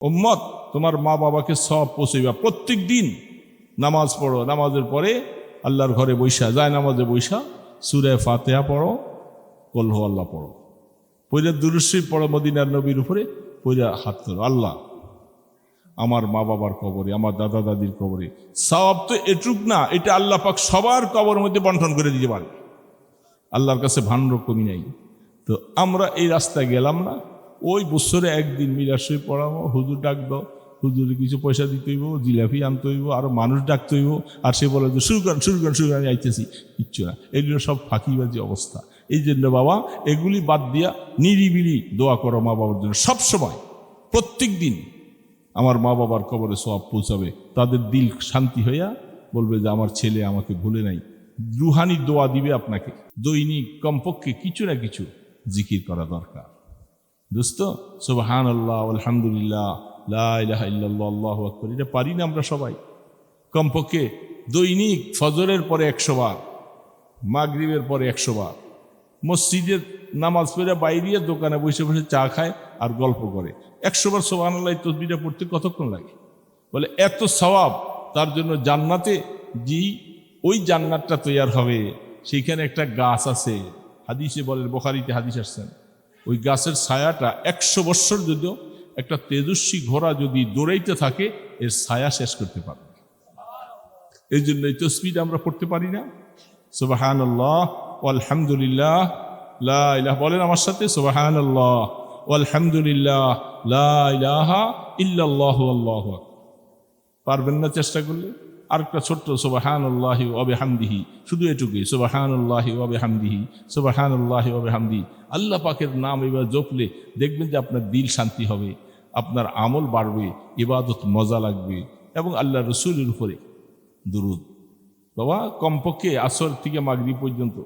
উম্মত, তোমার মা বাবাকে সব পৌঁছইবা। প্রত্যেক দিন নামাজ পড়ো, নামাজের পরে আল্লাহর ঘরে বৈশা, যায় নামাজে বৈশা, সুরে ফাতেহা পড়ো কলহ আল্লাহ পড়ো। পইরা দুরুশ্রী পড়ো মদিনার নবীর উপরে, পইরা হাত ধরো। আল্লাহ, আমার মা বাবার কবরে, আমার দাদা দাদির কবরে সব তো এটুক না, এটা আল্লাহ পাক সবার কবর মধ্যে বন্টন করে দিতে পারে। আল্লাহর কাছে ভান্ড কমি নাই। তো আমরা এই রাস্তায় গেলাম না ওই বছরে একদিন মিলাশই পড়াবো, হুজুর ডাক দাও। হুজুরে কিছু পয়সা দিতে হইব, জিলাপি আনতে হইব, আরও মানুষ ডাকতে হইব। আর সে বলে যে, শুরু করেন শুরু করেন শুরু করেন আইতেছি। কিচ্ছু না। এগুলো সব ফাঁকিবাজি অবস্থা। এই জন্য বাবা, এগুলি বাদ দিয়া নিরিবিলি দোয়া করো মা বাবার জন্য। সব সময়, প্রত্যেক দিন আমার মা বাবার কবরে সব পৌঁছাবে। তাদের দিল শান্তি হইয়া বলবে যে, আমার ছেলে আমাকে ভুলে নাই। রুহানি দোয়া দিবে আপনাকে। দৈনিক কমপক্ষে কিছু না কিছু জিকির করা দরকার। দোস্ত সুবহান আল্লাহ আলহামদুলিল্লাহ, লা ইলাহা ইল্লাল্লাহ, আল্লাহু আকবার। এটা পারি না আমরা সবাই। কমপক্ষে দৈনিক ফজরের পরে একশো বার, মাগরিবের পরে একশো বার, মসজিদের নামাজ পড়ে বাইরে দোকানে বসে বসে চা খায় আর গল্প করে। একশো বার সোহান আল্লাহ তসবিটা পড়তে কতক্ষণ লাগে? বলে, এত সওয়াব, তার জন্য জান্নাতে জি ওই জান্নাতটা তৈয়ার হবে সেইখানে একটা গাছ আছে। হাদিসে বলেন বোখারিতে হাদিস আসছেন ওই গাছের ছায়াটা একশো বৎসর যদিও একটা তেজস্বী ঘোড়া যদি দৌড়াইতে থাকে, এর ছায়া শেষ করতে পারবে। এই জন্য এই তসবিটা আমরা পড়তে পারি না। সুবাহান আল্লাহ আলহামদুলিল্লাহ বলেন আমার সাথে সুবাহান আল্লাহ আলহামদুলিল্লাহ আল্লাহ পারবেন না চেষ্টা করলে? আরেকটা ছোট্ট সুবাহান আল্লাহি ওবে হামদিহি শুধু এটুকুই সুবাহান আল্লাহি ওবে হামদিহি সুবাহান আল্লাহি ওবে হামদি আল্লাহ পাকের নাম এবার জপলে দেখবেন যে আপনার দিল শান্তি হবে, আপনার আমল বাড়বে, ইবাদত মজা লাগবে এবং আল্লাহ রসুলের উপরে দুরুদ। বাবা, কমপক্ষে আসর থেকে মাগরি পর্যন্ত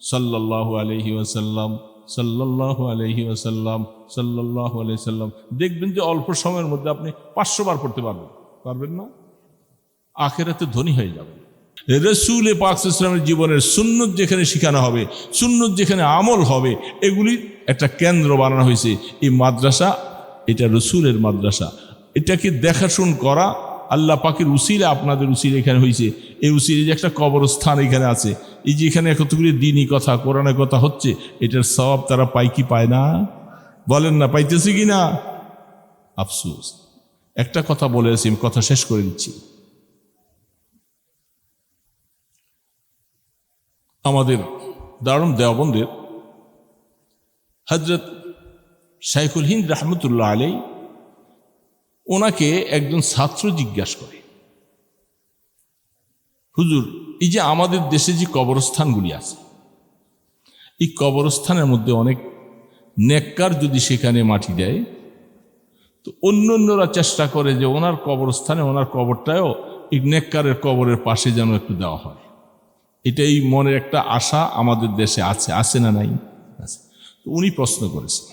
সাল্লাহ আলহি ওয়াসাল্লাম সাল্লাহ আলহি ওয়াসাল্লাম সাল্লাহ আলহি সাল্লাম দেখবেন যে অল্প সময়ের মধ্যে আপনি পাঁচশো বার পড়তে পারবেন। পারবেন না? আখেরাতে ধনী হয়ে যাবে। রসুল পাক ইসলামের জীবনের সুন্নত যেখানে শেখানো হবে, সুন্নত যেখানে আমল হবে এগুলির একটা কেন্দ্র বানানো হয়েছে। এই মাদ্রাসা, এটা রসুলের মাদ্রাসা। এটাকে দেখাশুন করা আল্লাহ পাকের উসিলে আপনাদের উসিলে এখানে হয়েছে এই উসিলে যে একটা কবরস্থান এখানে আছে। এই যে এখানে কতগুলি দিনই কথা কোরআনের কথা হচ্ছে, এটার সব তারা পায় কি পায় না? বলেন না, পাইতেছে কি না আফসোস। একটা কথা বলে আমি কথা শেষ করে দিচ্ছি। আমাদের দারুণ দেওবন্দের হজরত শাইখুল হিন্দ রহমতুল্লাহ আলাই ওনাকে একজন ছাত্র জিজ্ঞাসা করে, হুজুর, এই যে আমাদের দেশে যে কবরস্থানগুলি আছে, এই কবরস্থানের মধ্যে অনেক নেককার যদি সেখানে মাটি দেয়, তো অন্য অন্যরা চেষ্টা করে যে ওনার কবরস্থানে ওনার কবরটাও এই নেককারের কবরের পাশে যেন একটু দেওয়া হয়। এটাই মনের একটা আশা আমাদের দেশে আছে আছে না নাই? আছে। তো উনি প্রশ্ন করেছেন।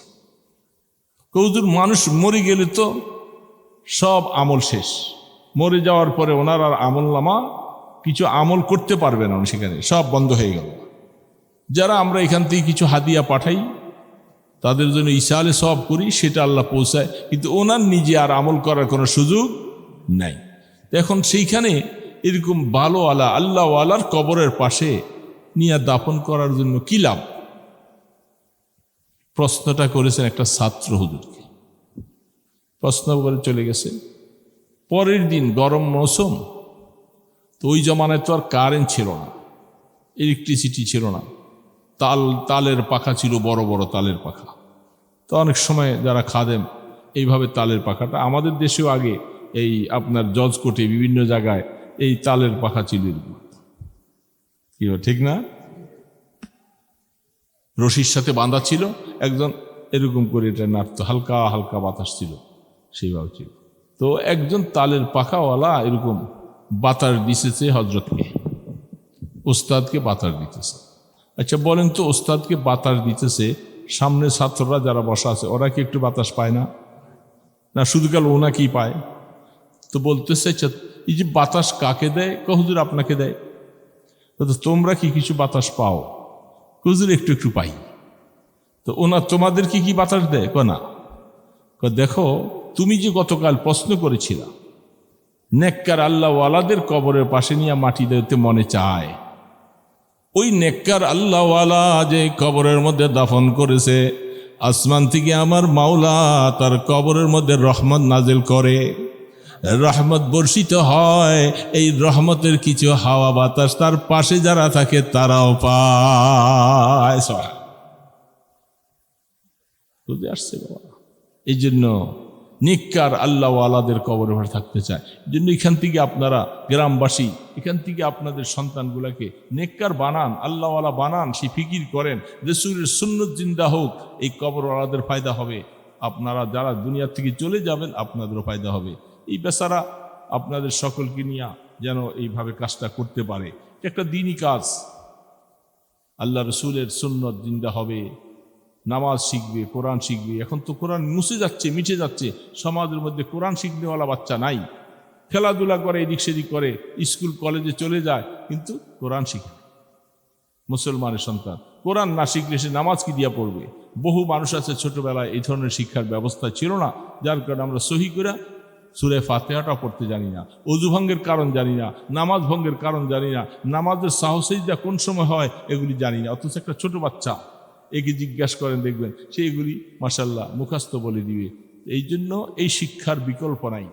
কৌদুর মানুষ মরে গেলে তো সব আমল শেষ। মরে যাওয়ার পরে ওনার আর আমল নামা কিছু আমল করতে পারবে না সেখানে, সব বন্ধ হয়ে গেল। যারা আমরা এখান থেকে কিছু হাদিয়া পাঠাই, তাদের জন্য ইশালে সব করি, সেটা আল্লাহ পৌঁছায়, কিন্তু ওনার নিজে আর আমল করার কোনো সুযোগ নাই। এখন সেইখানে এরকম ভালো আলা আল্লাহ আলার কবরের পাশে নিয়ে দাপন করার জন্য কি লাভ? প্রশ্নটা করেছেন একটা ছাত্র হুজুরকে। প্রশ্ন করে চলে গেছে, পরের দিন গরম মৌসুম, তো ওই জমানায় তো আর কারেন্ট ছিল না ইলেকট্রিসিটি ছিল না, তাল, তালের পাখা ছিল, বড় বড় তালের পাখা। তো অনেক সময় যারা খাদেম, এইভাবে তালের পাখাটা, আমাদের দেশেও আগে এই আপনার জজ কোর্টে বিভিন্ন জায়গায় এই তালের পাখা এরকম। কি ঠিক না? রশির সাথে বাঁধা ছিল, একজন এরকম করে এটা নাড়তো, হালকা হালকা বাতাস ছিল, সেইভাবে ছিল। তো একজন তালের পাখাওয়ালা এরকম বাতাস দিতেছে হজরতকে ওস্তাদকে বাতাস দিতেছে। আচ্ছা বলেন তো ওস্তাদকে বাতাস দিতেছে, সামনে ছাত্ররা যারা বসা আছে, ওরা কি একটু বাতাস পায় না? না, শুধু গেল ওনা কি পায়? তো বলতেছে আচ্ছা এই যে বাতাস কাকে দেয়? কহুজুর আপনাকে দেয়? তো তোমরা কি কিছু বাতাস পাও? হুজুর, একটু একটু পাই। তো ওনা তোমাদের কি কি বাতাস দেয়? ক না। দেখো, তুমি যে গতকাল প্রশ্ন করেছিলা, নেককার আল্লাহ ওয়ালাদের কবরের পাশে নিয়ে মাটি দিতে মনে চায়। ওই নেককার আল্লাহওয়ালা যে কবরের মধ্যে দাফন করেছে, আসমান থেকে আমার মাওলা তার কবরের মধ্যে রহমত নাজেল করে। রহমত বর্ষিত হয়, এই রহমতের কিছু হাওয়া বাতাস তার পাশে যারা থাকে তারাও পায়। বুঝে আসছে বাবা। এই জন্য নিকার আল্লাহ আলাদের কবরে ভরে থাকতে চায়। জন্য এখান থেকে আপনারা গ্রামবাসী, এখান থেকে আপনাদের সন্তানগুলোকে নেককার বানান, আল্লাহওয়ালা বানান সে ফিকির করেন, রসুলের সুন্নত জিন্দা হোক, এই কবরওয়ালাদের ফায়দা হবে। আপনারা যারা দুনিয়া থেকে চলে যাবেন, আপনাদেরও ফায়দা হবে। এই বেচারা আপনাদের সকলকে নিয়ে যেন এইভাবে কাজটা করতে পারে। একটা দিনই কাজ। আল্লাহ রসুলের সুন্নত জিন্দা হবে। নামাজ শিখবে, কোরআন শিখবে। এখন তো কোরআন মুছে যাচ্ছে, মিটে যাচ্ছে। সমাজের মধ্যে কোরআন শিখনেওয়ালা বাচ্চা নাই। খেলাধুলা করে, এদিক সেদিক করে, স্কুল, কলেজে চলে যায়, কিন্তু কোরআন শিখে। মুসলমানের সন্তান, কোরআন না শিখলে সে নামাজ কি দিয়া পড়বে? বহু মানুষ আছে ছোটবেলায় এই ধরনের শিক্ষার ব্যবস্থা ছিল না, যার কারণে আমরা সহি করে সুরে ফাতেহাটা পড়তে জানি না, অজু ভঙ্গের কারণ জানি না, নামাজ ভঙ্গের কারণ জানি না, নামাজের সাহসিকতা কোন সময় হয় এগুলি জানি না, অথচ একটা ছোট বাচ্চা, একে জিজ্ঞাসা করেন, দেখবেন সে এগুলি মাসাল্লাহ মুখাস্ত বলে দিবে। এই জন্য এই শিক্ষার বিকল্প নাই।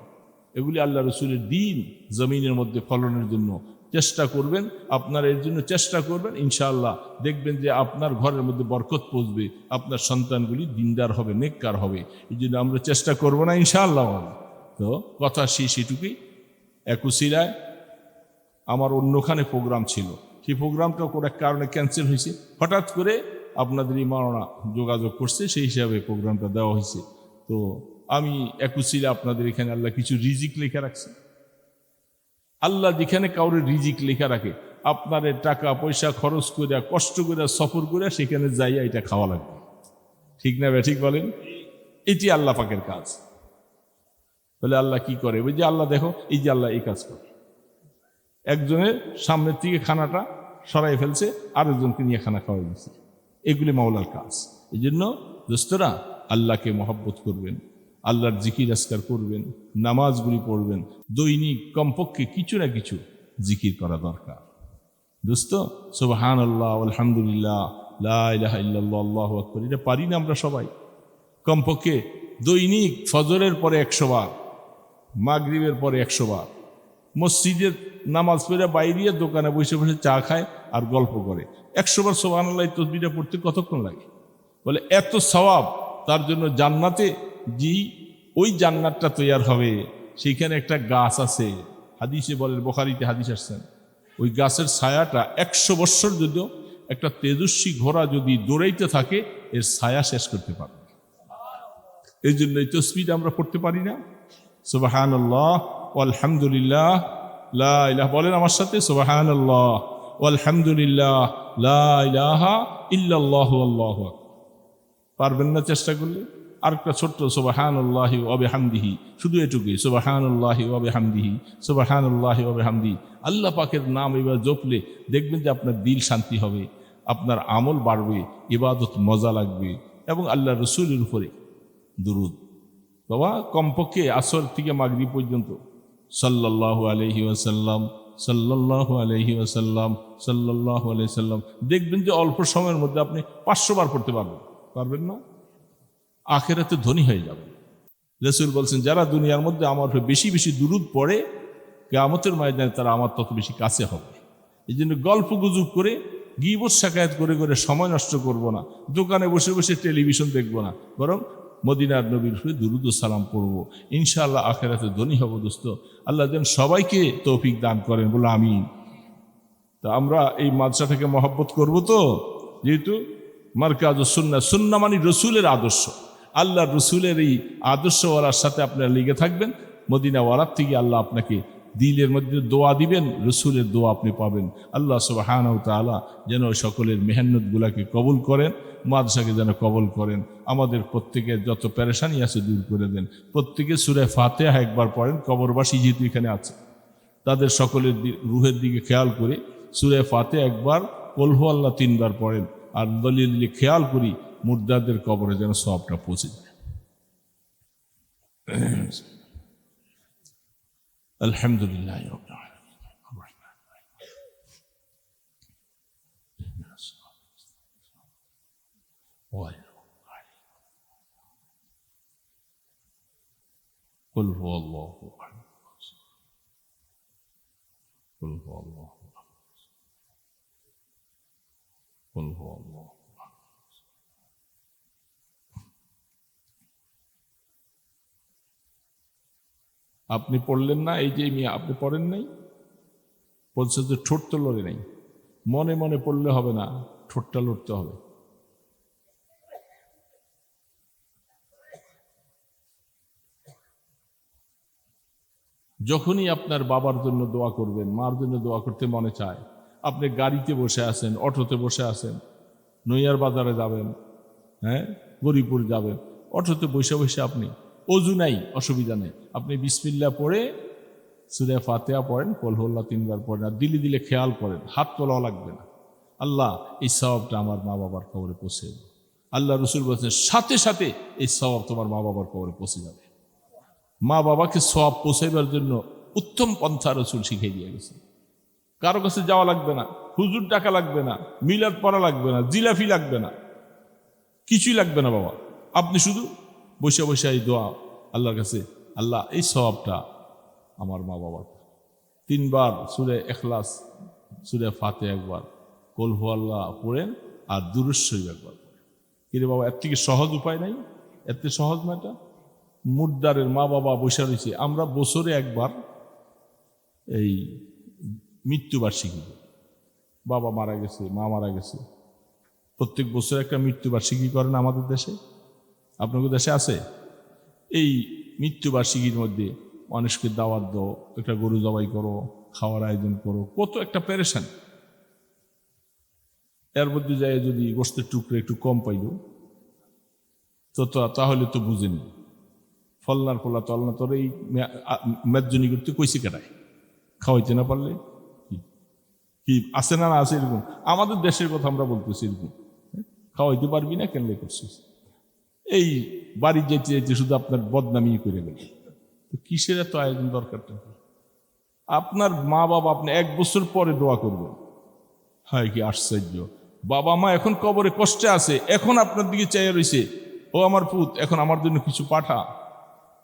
এগুলি আল্লাহ রসুলের দিন জমিনের মধ্যে ফলনের জন্য। চেষ্টা করবেন, আপনার এর জন্য চেষ্টা করবেন, ইনশাআল্লাহ দেখবেন যে আপনার ঘরের মধ্যে বরকত পৌঁছবে, আপনার সন্তানগুলি দিনদার হবে, নেককার হবে। এই জন্য আমরা চেষ্টা করব না, ইনশাআল্লাহ। তো কথা শেষ এটুকুই একুশিরায় আমার অন্যখানে প্রোগ্রাম ছিল। সেই প্রোগ্রামটা কোনো এক কারণে ক্যান্সেল হয়েছে। হঠাৎ করে আপনাদের ইমারণা যোগাযোগ করছে সেই হিসাবে প্রোগ্রামটা দেওয়া হয়েছে। তো আমি একুশিলে আপনাদের এখানে আল্লাহ কিছু রিজিক লেখা রাখছে। আল্লাহ যেখানে কাউরে রিজিক লেখা রাখে আপনার টাকা পয়সা খরচ করে কষ্ট করে সফর করে সেখানে যাইয়া এটা খাওয়া লাগবে। ঠিক না বে ঠিক বলেন? এটি আল্লাহ পাকের কাজ। বলে আল্লাহ কি করে? ওই যে আল্লাহ দেখো, এই যে আল্লাহ এই কাজ করে। একজনের সামনের থেকে খানাটা সরাই ফেলছে, আরেকজনকে নিয়ে খানা খাওয়াই দিচ্ছে এগুলি মাওলার কাজ। এই জন্য দোস্তরা, আল্লাহকে মহব্বত করবেন, আল্লাহর জিকির আজকার করবেন, নামাজগুলি পড়বেন, দৈনিক কমপক্ষে কিছু না কিছু জিকির করা দরকার। দোস্ত সুবহান আল্লাহ আলহামদুলিল্লাহ আল্লাহ আকবর। এটা পারি না আমরা সবাই। কমপক্ষে দৈনিক ফজরের পরে একশো বার মাগরিবের পরে একশো বার। মসজিদের নামাজ পড়ে বাইরে, দোকানে বসে বসে চা খায় আর গল্প করে। একশো বার সোহান আল্লাহ তসবিটা পড়তে কতক্ষণ লাগে? বলে, এত সওয়াব, তার জন্য জান্নাতে জি, ওই জান্নাতটা তৈয়ার হবে। সেইখানে একটা গাছ আছে। হাদিসে বলেন, বোখারিতে হাদিস আসছেন ওই গাছের ছায়াটা একশো বৎসর যদিও একটা তেজস্বী ঘোড়া যদি দৌড়াইতে থাকে, এর ছায়া শেষ করতে পারবে। এই জন্য এই তসবিটা আমরা পড়তে পারি না। সুবাহান আল্লাহ আলহামদুলিল্লাহ লা ইলাহা, বলেন আমার সাথে সুবাহান আল্লাহ আলহামদুলিল্লাহ লা ইলাহা ইল্লাল্লাহু আল্লাহু। পারবেন না চেষ্টা করলে? আরেকটা ছোট্ট সোবাহান আল্লাহি ওবে হামদিহি শুধু এটুকুই সোবাহান আল্লাহি ওবে হামদিহি সোবাহান আল্লাহি ওবে হামদি আল্লাহ পাকের নাম এবার জপলে দেখবেন যে আপনার দিল শান্তি হবে, আপনার আমল বাড়বে, ইবাদত মজা লাগবে, এবং আল্লাহ রসুলের উপরে দুরুদ। বাবা, কমপক্ষে আসর থেকে মাগরি পর্যন্ত। সাল্লাল্লাহু আলহি ওয়াসাল্লাম, সাল্লাল্লাহু আলহি ওয়াসাল্লাম, সাল্লাল্লাহু আলহি সাল্লাম দেখবেন যে অল্প সময়ের মধ্যে আপনি পাঁচশো বার পড়তে পারবেন। পারবেন না? আখেরাতে ধনী হয়ে যাবেন। রসুল বলছেন, যারা দুনিয়ার মধ্যে আমার বেশি বেশি দুরুদ পড়ে, কেয়ামতের ময়দানে তারা আমার তত বেশি কাছে হবে। এই জন্য গল্প গুজব করে, গিবত শাকায়াত করে করে সময় নষ্ট করব না। দোকানে বসে বসে টেলিভিশন দেখব না। বরং মদিনার নবীর উপরে দুরুদ সালাম পড়ব। ইনশাআল্লাহ আখেরাতে ধনী হব, দোস্ত। আল্লাহ যেন সবাইকে তৌফিক দান করেন, বলে আমি তা আমরা এই মাদ্রাসাটাকে মহব্বত করব তো? যেহেতু মার্কাজ সুন্না সুন্না মানে রসুলের আদর্শ। আল্লাহ রসুলের এই আদর্শওয়ালার সাথে আপনারা লেগে থাকবেন। মদিনাওয়ালার থেকে আল্লাহ আপনাকে দিলের মধ্যে দোয়া দিবেন, রসুলের দোয়া আপনি পাবেন। আল্লাহ সুবাহান তালা যেন সকলের মেহান্নতগুলাকে কবুল করেন, মাদ্রাসাকে যেন কবল করেন। আমাদের প্রত্যেকের যত প্যারেশানি আছে দূর করে দেন। প্রত্যেকে সুরে ফাতেহা একবার পড়েন, কবরবাসী যেহেতু এখানে আছে। তাদের সকলের রুহের দিকে খেয়াল করে সুরে ফাতে একবার কলহু আল্লাহ তিনবার পড়েন। আর দলিয়ে দিলে খেয়াল করি, মুর্দাদের কবরে যেন সবটা পৌঁছে যায়। الحمد لله رب العالمين. الرحمن الرحيم قل هو الله أحد. قل هو الله أحد. قل هو الله আপনি পড়লেন না, এই যে মিয়া, আপনি পড়েন নাই? বলছে যে ঠোঁট তো লড়ে নাই। মনে মনে পড়লে হবে না, ঠোঁটটা লড়তে হবে। যখনই আপনার বাবার জন্য দোয়া করবেন, মার জন্য দোয়া করতে মনে চায়, আপনি গাড়িতে বসে আছেন, অটোতে বসে আছেন, নৈয়ার বাজারে যাবেন হ্যাঁ গরিপুর যাবেন, অটোতে বসে বসে আপনি অজু নাই, অসুবিধা নেই। আপনি বিসমিল্লা পড়ে সুরে ফাতেহা পড়েন কলহল্লা তিনবার পড়েন, আর দিলে দিলে খেয়াল করেন, হাত তোলাও লাগবে না। আল্লাহ এই স্বভাবটা আমার মা বাবার কবরে পৌঁছে দেবে। আল্লাহ রসুল বলছেন, সাথে সাথে এই স্বভাব তোমার মা বাবার কবরে পৌঁছে যাবে। মা বাবাকে সব পৌঁছাইবার জন্য উত্তম পন্থা রসুল শিখিয়ে দিয়ে গেছে। কারও কাছে যাওয়া লাগবে না, হুজুর টাকা লাগবে না, মিলাদ পড়া লাগবে না, জিলাফি লাগবে না, কিছুই লাগবে না বাবা। আপনি শুধু বসে বসে এই দোয়া আল্লাহর কাছে। আল্লাহ, এই সবটা আমার মা বাবার। তিনবার সুরে এখলাস সুরে ফাতে একবার। কলহু আল্লাহ পড়েন আর দুরুশ্বরী একবার কিন্তু বাবা, এর থেকে সহজ উপায় নাই? এর থেকে সহজ এটা মুদ্দারের মা বাবা বসে রয়েছে। আমরা বছরে একবার এই মৃত্যুবার্ষিকী। বাবা মারা গেছে, মা মারা গেছে। প্রত্যেক বছর একটা মৃত্যুবার্ষিকী করেন আমাদের দেশে। আপনাদের দেশে আছে? এই মৃত্যুবার্ষিকীর মধ্যে মানুষকে দাওয়াত দাও, একটা গরু জবাই করো, খাওয়ার আয়োজন করো, কত একটা প্যারেশান এর মধ্যে যায় যদি গোস্তের টুকরো একটু কম পাইল, তো তাহলে তো বুঝেনি। ফলনার ফলা তলনা তোর এই মেদজনী করতে কইসি কেটায় খাওয়াইতে না পারলে? কি? আছে না না আছে এরকম? আমাদের দেশের কথা আমরা বলতেছি এরকম। হ্যাঁ? খাওয়াইতে পারবি না কেন করছিস? এই বাড়ি যেতে যেতে শুধু আপনার বদনামি করে গেল তো কিসের এত আয়োজন দরকারটা আপনার মা বাবা আপনি এক বছর পরে দোয়া করবেন। হয় কি আশ্চর্য। বাবা মা এখন কবরে কষ্টে আছে, এখন আপনার দিকে চাইয়া রয়েছে ও আমার পুত, এখন আমার জন্য কিছু পাঠা।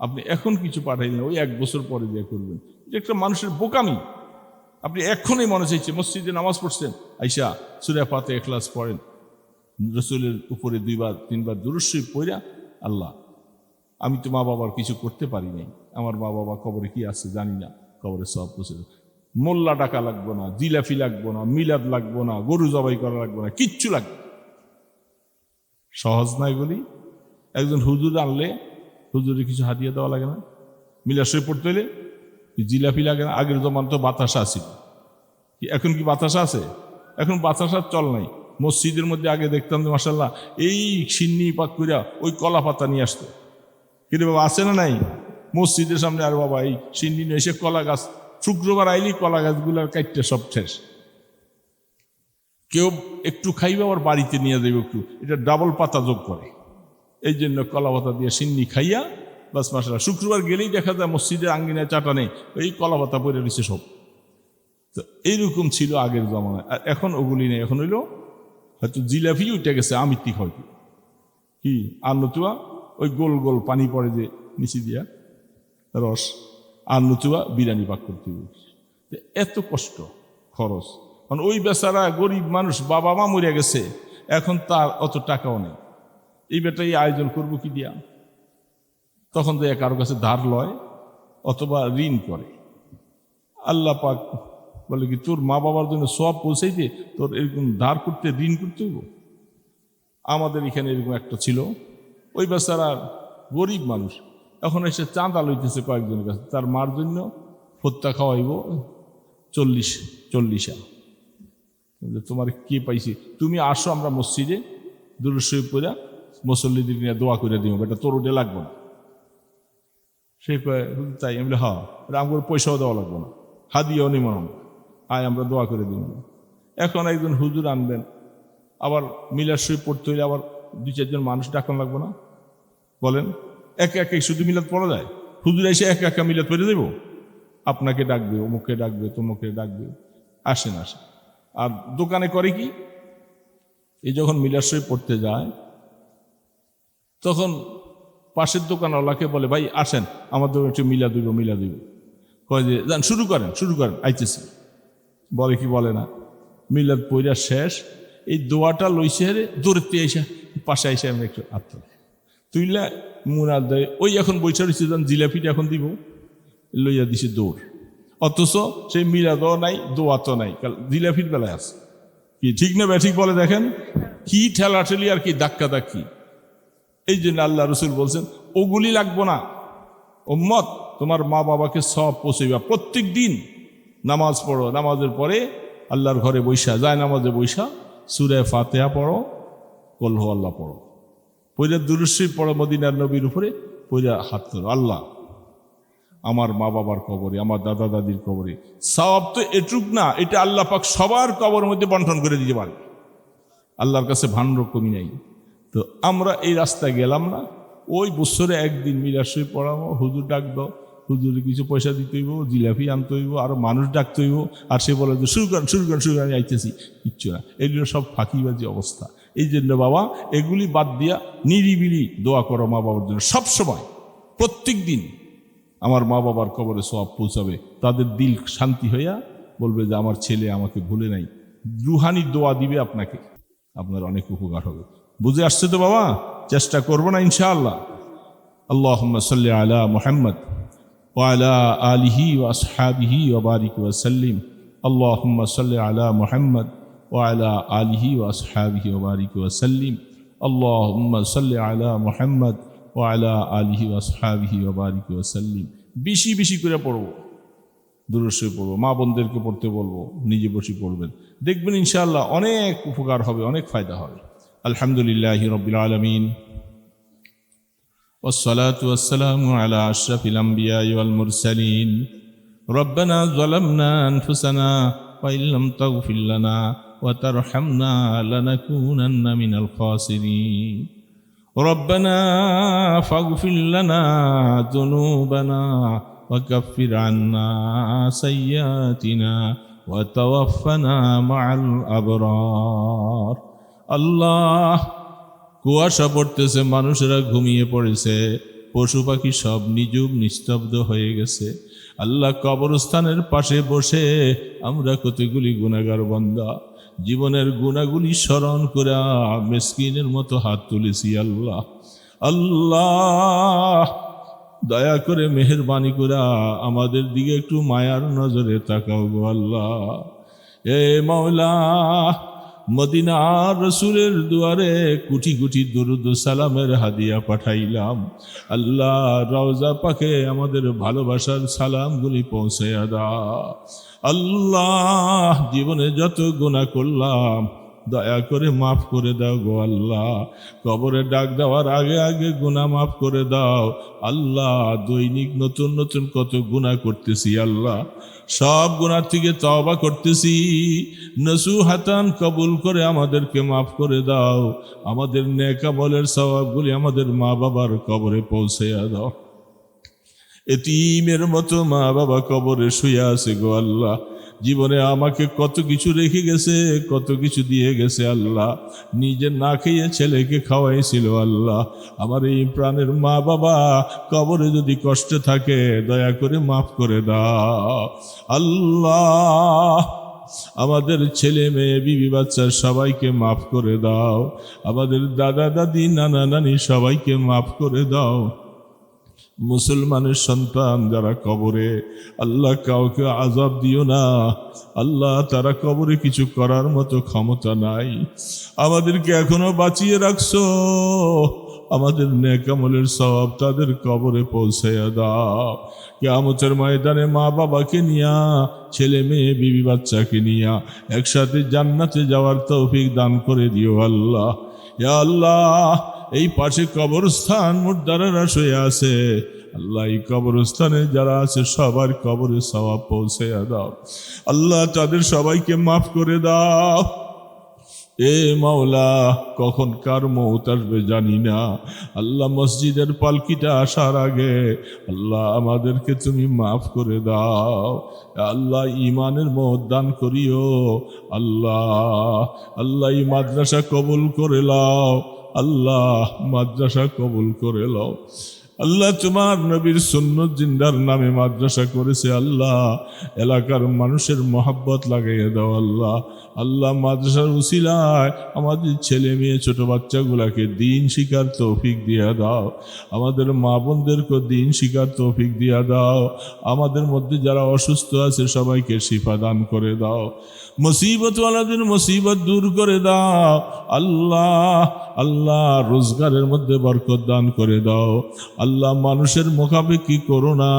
আপনি এখন কিছু পাঠাইলেন, ওই এক বছর পরে দিয়ে করবেন। এটা একটা মানুষের বোকামি। আপনি এখনই মনে চাইছে মসজিদে নামাজ পড়ছেন। আইসা সুরিয়া পাতে এখলাস পড়েন। রসুলের উপরে দুইবার, তিনবার দুরস্বই পড়া আল্লাহ, আমি তো মা বাবার কিছু করতে পারি নাই। আমার মা বাবা কবরে কি আছে জানি না, কবরে সব পৌঁছে মোল্লা ডাকা লাগবো না, জিলাফি লাগবো না, মিলাদ লাগবো না, গরু জবাই করা লাগবো না, কিচ্ছু লাগবে সহজ নাই বলি, একজন হুজুর আনলে হুজুরে কিছু হাতিয়ে দেওয়া লাগে না। মিলাদ শরীফ পড়তে হলে কি জিলাপি লাগে না? আগের জমান তো বাতাসা আছিল এখন কি বাতাসা আছে? এখন বাতাসার চল নাই। মসজিদের মধ্যে আগে দেখতাম যে মাসাল্লাহ এই সিন্নি পাক কইরা ওই কলা পাতা নিয়ে আসতো। কিন্তু বাবা, আছে না নাই? মসজিদের সামনে আর বাবা, এই সিন্নি নিয়ে এসে কলা গাছ, শুক্রবার আইলি কলা গাছগুলার কাটতে সব শেষ। কেউ একটু খাইবে, আবার বাড়িতে নিয়ে যাবে একটু। এটা ডাবল পাতা যোগ করে। এই জন্য কলা পাতা দিয়ে সিন্নি খাইয়া, বাস মাসালা শুক্রবার গেলেই দেখা যায় মসজিদের আঙ্গিনায় চাটা নেই ওই কলা পাতা পরে রয়েছে সব। তো এইরকম ছিল আগের জমানায়, আর এখন ওগুলি নেই। এখন হইল হয়তো জিলাপি উঠে গেছে, আমিত্তিক হয়তো। কি? আর নতুবা ওই গোল গোল পানি পড়ে যে নিচে দিয়া, রস। আর নতুবা বিরিয়ানি পাক করতে এত কষ্ট, খরচ। কারণ ওই বেচারা গরিব মানুষ, বাবা মা মরে গেছে, এখন তার অত টাকাও নেই। এই বেটা এই আয়োজন করব কি দিয়া? তখন তো কারও কাছে ধার লয়, অথবা ঋণ করে। আল্লাহ পাক বলে কি, তোর মা বাবার জন্য সব পৌঁছাইতে তোর এরকম ধার করতে, ঋণ করতে হইব? আমাদের এখানে এরকম একটা ছিল। ওই বেচারা গরিব মানুষ। এখন এসে চাঁদা লইতেছে কয়েকজনের কাছে। তার মার জন্য হত্যা খাওয়াইব, চল্লিশ, চল্লিশা। তোমার কে পাইছি? তুমি আসো আমরা মসজিদে দুরুশরীফ করে মুসল্লিদের নিয়ে দোয়া করে দিব এটা তোর ওটা লাগবে না। সে তাই? আমি হ্যাঁ। আমার পয়সাও দেওয়া লাগবে না। হাদিয়াও নিব না আয়, আমরা দোয়া করে দিব এখন একজন হুজুর আনবেন, আবার মিলার সই পড়তে হইলে আবার দুই, চারজন মানুষ ডাকন লাগবে না? বলেন, এক এক শুধু মিলাদ পড়া যায়? হুজুর এসে এক একা মিলাদ পড়ে দেবো? আপনাকে ডাকবে, অমুককে ডাকবে, তমুককে ডাকবে। আসেন আসেন। আর দোকানে করে কি? এই যখন মিলাদ শরীফ পড়তে যায়, তখন পাশের দোকানওয়ালাকে বলে, ভাই, আসেন, আমাদের একটু মিলা দিব মিলা দিব কয় যে, যান, শুরু করেন শুরু করেন, আইতেছি। বলে কি বলে না? মিলাদ পইরা শেষ। এই দোয়াটা লইছে রে দৌড়তে আইসা, পাশে আইসা আমি একটু আত্ম। তুইলা দেয় ওই এখন বৈশা রয়েছে যান জিলাপিটা এখন দিব, লইয়া দিছে দৌড়। অথচ সেই মিলাদও নাই দোয়া তো নাই জিলাপির বেলায় আছে। কি ঠিক না ব্যাঠিক বলে দেখেন? কি ঠেলা ঠেলি আর কি ধাক্কা ধাক্কি। এই জন্য আল্লাহ রসুল বলছেন, ওগুলি লাগবো না। ওম্মত তোমার মা বাবাকে সব পৌঁছইবা। প্রত্যেক দিন নামাজ পড়ো। নামাজের পরে আল্লাহর ঘরে বৈশা। যায় নামাজে বৈশা, সুরে ফাতেহা পড়ো কলহ আল্লাহ পড়ো। পৈরা দুরুশ্রী পড়ো মদিনার নবীর উপরে পইরা হাত ধরো। আল্লাহ, আমার মা বাবার কবরে, আমার দাদা দাদির কবরে, সওয়াব তো এটুক না, এটা আল্লাহ পাক সবার কবর মধ্যে বন্টন করে দিতে পারে। আল্লাহর কাছে ভাণ্ড কমি নাই। তো আমরা এই রাস্তায় গেলাম না, ওই বছরে একদিন মিরাশই পড়াবো, হুজুর ডাক দাও হুজুরে কিছু পয়সা দিতে হইব, জিলাপি আনতে হইব, আরও মানুষ ডাকতে হইব, আর সে বলে যে, শুরু করেন আমি আইতেছি। কিচ্ছু না। এগুলো সব ফাঁকিবাজি অবস্থা। এই জন্য বাবা, এগুলি বাদ দিয়া নিরিবিলি দোয়া করো মা বাবার জন্য। সব সময়, প্রত্যেক দিন আমার মা বাবার কবরে সব পৌঁছাবে। তাদের দিল শান্তি হইয়া বলবে যে, আমার ছেলে আমাকে ভুলে নাই। রুহানি দোয়া দিবে আপনাকে। আপনার অনেক উপকার হবে। বুঝে আসছে তো বাবা? চেষ্টা করব না ইনশাআল্লাহ। আল্লাহ সাল্লি আলা মোহাম্মদ। ওয়ালা আলিহি ওয়াসহাবিহি ওবারিক ওয়াসাল্লিম আল্লাহ সাল্লি আলা মোহাম্মদ ওয়ালা আলিহি ওয়াসহাবিহি ওবারিক ওয়াসাল্লিম আল্লাহ সাল্লি আলা মোহাম্মদ ওয়ালা আলিহি ওয়াসহাবিহি ওবারিক ওয়াসাল্লিম বেশি বেশি করে পড়ব দূরস্বই পড়ব, মা বোনদেরকে পড়তে বলব, নিজে বসে পড়বেন। দেখবেন ইনশাআল্লাহ অনেক উপকার হবে, অনেক ফায়দা হবে। আলহামদুলিল্লাহ রবিল আলমিন। والصلاة والسلام على أشرف الأنبياء والمرسلين. ربنا ظلمنا أنفسنا وإن لم تغفر لنا وترحمنا لنكونن من الخاسرين. ربنا فاغفر لنا ذنوبنا وكفر عنا سيئاتنا وتوفنا مع الأبرار. الله কুয়াশা পড়তেছে, মানুষেরা ঘুমিয়ে পড়েছে, পশু পাখি সব নিজুব নিস্তব্ধ হয়ে গেছে। আল্লাহ কবরস্থানের পাশে বসে আমরা কতগুলি গুণাগার বন্দা, জীবনের গুণাগুলি স্মরণ করে মেসকিনের মতো হাত তুলেছি আল্লাহ। আল্লাহ, দয়া করে মেহরবানি করে আমাদের দিকে একটু মায়ার নজরে তাকাও গো আল্লাহ। এ মাওলা মদিনার রসুলের দুয়ারে কুটি কুটি দুরুদ সালামের হাদিয়া পাঠাইলাম। আল্লাহ রওজা পাখে আমাদের ভালোবাসার সালামগুলি পৌঁছে দা আল্লাহ জীবনে যত গুণা করলাম দয়া করে মাফ করে দাও গো আল্লাহ। কবরে ডাক দেওয়ার আগে আগে গুণা মাফ করে দাও। আল্লাহ, দৈনিক নতুন নতুন কত গুণা করতেছি আল্লাহ। সব গুণার থেকে তবা করতেছি। নসু হাতান কবুল করে আমাদেরকে মাফ করে দাও। আমাদের নেকাবলের স্বভাবগুলি আমাদের মা বাবার কবরে পৌঁছে দাও। এতিমের মতো মা বাবা কবরে শুয়ে আছে গো আল্লাহ। জীবনে আমাকে কত কিছু রেখে গেছে, কত কিছু দিয়ে গেছে আল্লাহ। নিজে না খেয়ে ছেলেকে খাওয়াইছিল আল্লাহ। আমার এই প্রাণের মা বাবা কবরে যদি কষ্টে থাকে, দয়া করে মাফ করে দাও। আল্লাহ, আমাদের ছেলে মেয়ে, বিবি বাচ্চা সবাইকে মাফ করে দাও। আমাদের দাদা দাদি নানা নানি সবাইকে মাফ করে দাও। মুসলমানের সন্তান যারা কবরে, আল্লাহ কাউকে আজাব দিও না। আল্লাহ তারা কবরে কিছু করার মতো ক্ষমতা নাই। আমাদেরকে এখনও বাঁচিয়ে রাখছো। আমাদের নেকামলের সব তাদের কবরে পৌঁছে দাও। কেয়ামতের ময়দানে মা বাবাকে নিয়া, ছেলে মেয়ে, বিবি বাচ্চাকে নিয়া একসাথে জান্নাতে যাওয়ার তৌফিক দান করে দিও আল্লাহ। আল্লাহ এই পাশে কবরস্থান মুর্দারেরা শুয়ে আছে। আল্লাহ এই কবরস্থানে যারা আছে, সবার কবরে সবাব পৌঁছে দাও। আল্লাহ তাদের সবাইকে মাফ করে দাও। এ মাওলা, কখন কার মৌত আসবে জানি না। আল্লাহ মসজিদের পালকিটা আসার আগে আল্লাহ আমাদেরকে তুমি মাফ করে দাও। আল্লাহ ইমানের মত দান করিও। আল্লাহ আল্লাহ এই মাদ্রাসা কবুল করে লাও। আল্লাহ মাদ্রাসা কবুল করে লাও। আল্লাহ, তোমার নবীর সুন্নত জিন্দার নামে মাদ্রাসা করেছে আল্লাহ। এলাকার মানুষের মহাব্বত লাগাইয়া দাও আল্লাহ। আল্লাহ, মাদ্রাসার উসিলায় আমাদের ছেলে মেয়ে, ছোট বাচ্চাগুলাকে দিন শিকার তৌফিক দিয়া দাও। আমাদের মা বোনদেরকে দিন শিকার তৌফিক দিয়া দাও। আমাদের মধ্যে যারা অসুস্থ আছে, সবাইকে শিফা দান করে দাও। মুসিবত মুসিবতওয়ালাদের মুসিবত দূর করে দাও। আল্লাহ আল্লাহ, রোজগারের মধ্যে বরকত দান করে দাও। আল্লাহ মানুষের মোকাবেকি করো না?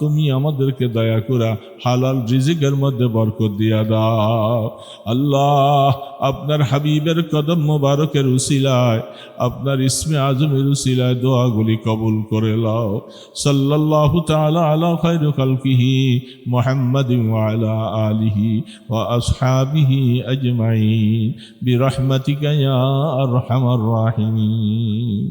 তুমি আমাদেরকে দয়া করা হালাল রিজিকের মধ্যে বরকত দিয়া দাও। আল্লাহ, আপনার হাবিবের কদম মোবারকের উসিলায়, আপনার ইসমে আজমের উসিলায় দোয়াগুলি কবুল করে লাও সাল্লাল্লাহু তাআলা আলা খায়রু খালকিহি মুহাম্মাদিন ওয়া আলা আলিহি ওয়া আসহাবিহি আজমাইন। বিরহমাতিকা ইয়া আরহামার রাহিমিন।